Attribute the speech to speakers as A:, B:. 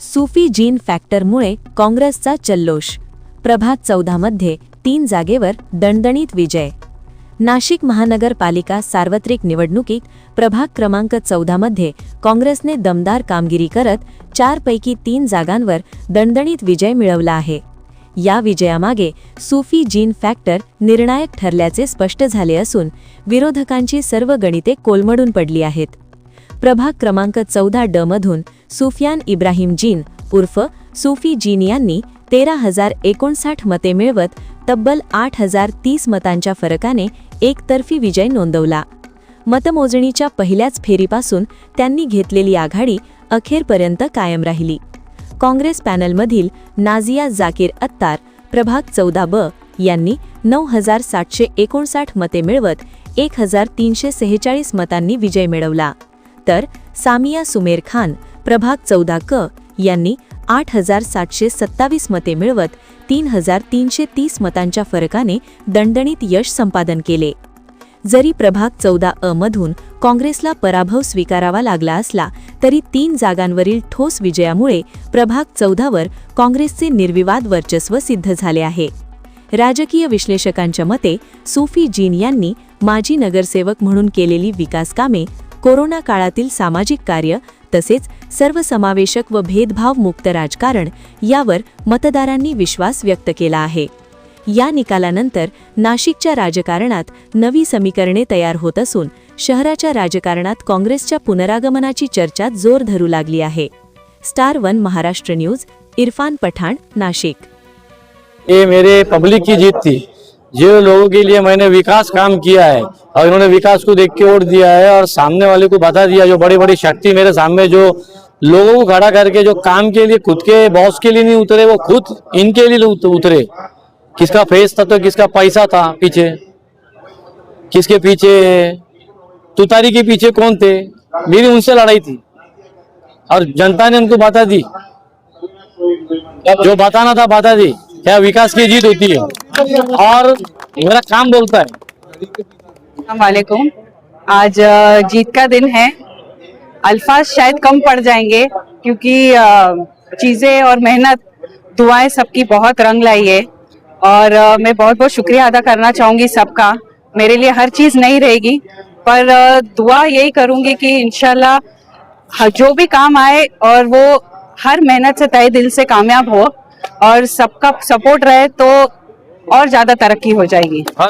A: सुफी gene फॅक्टरमुळे काँग्रेसचा चल्लोष प्रभात चौदामध्ये तीन जागेवर दणदणीत विजय. नाशिक महानगरपालिका सार्वत्रिक निवडणुकीत प्रभाग क्रमांक चौदामध्ये काँग्रेसने दमदार कामगिरी करत चारपैकी तीन जागांवर दणदणीत विजय मिळवला आहे. या विजयामागे सुफी जीन फॅक्टर निर्णायक ठरल्याचे स्पष्ट झाले असून विरोधकांची सर्व गणिते कोलमडून पडली आहेत. प्रभाग क्रमांक चौदा ड मधून सुफियान इब्राहिम जीन उर्फ सुफी जीन यांनी तेरा हजार एकोणसाठ मते मिळवत तब्बल आठ हजार तीस मतांच्या फरकाने एकतर्फी विजय नोंदवला. मतमोजणीच्या पहिल्याच फेरीपासून त्यांनी घेतलेली आघाडी अखेरपर्यंत कायम राहिली. काँग्रेस पॅनलमधील नाझिया जाकीर अत्तार प्रभाग चौदा ब यांनी नऊ हजार सातशे एकोणसाठ मते मिळवत एक हजार तीनशे सेहेचाळीस मतांनी विजय मिळवला. तर सामिया सुमेर खान प्रभाग चौदा क यांनी आठ हजार सातशे सत्तावीस मते मिळवत तीन हजार तीनशे तीस मतांच्या फरकाने दणदणीत यश संपादन केले. जरी प्रभाग चौदा अ मधून काँग्रेसला पराभव स्वीकारावा लागला असला तरी तीन जागांवरील ठोस विजयामुळे प्रभाग चौदावर काँग्रेसचे निर्विवाद वर्चस्व सिद्ध झाले आहे. राजकीय विश्लेषकांच्या मते सुफी जीन यांनी माजी नगरसेवक म्हणून केलेली विकास कामे कोरोना काळातील सामाजिक कार्य तसेच सर्वसमावेशक व भेदभावमुक्त राजकारण यावर मतदारांनी विश्वास व्यक्त केला आहे. या निकालानंतर नाशिकच्या राजकारणात नवी समीकरणे तयार होत असून शहराच्या राजकारणात काँग्रेसच्या पुनरागमनाची चर्चा जोर धरू लागली आहे. Star one Maharashtra news Irfan Pathan Nashik.
B: ये मेरे पब्लिक की जीत थी। जो लोगों के लिए मैंने विकास काम किया है, और इन्होंने विकास को देख के वोट दिया है, और सामने वाले को बता दिया, जो बड़ी बड़ी शक्ति मेरे सामने, जो लोगों को खड़ा करके, जो काम के लिए, खुद के बॉस के लिए नहीं उतरे, वो खुद इनके लिए उतरे। किसका फेस था तो किसका पैसा था पीछे? किसके पीछे? तुतारी के पीछे कौन थे? मेरी उनसे लड़ाई थी। और जनता ने उनको बता दी। जो बताना था बता दी। क्या विकास की जीत होती है? और मेरा काम बोलता है।
C: वालेकुम आज जीत का दिन है। अल्फाज शायद कम पड़ जाएँगे, क्योंकि चीज़ें और मेहनत, दुआएँ सबकी बहुत रंग लाई है। और मैं बहुत बहुत शुक्रिया अदा करना चाहूँगी सबका। मेरे लिए हर चीज़ नहीं रहेगी, पर दुआ यही करूँगी कि ह- जो भी काम आए और वो हर मेहनत से तय दिल से कामयाब हो, और सबका सपोर्ट रहे तो और ज्यादा तरक्की हो जाएगी।
B: हाँ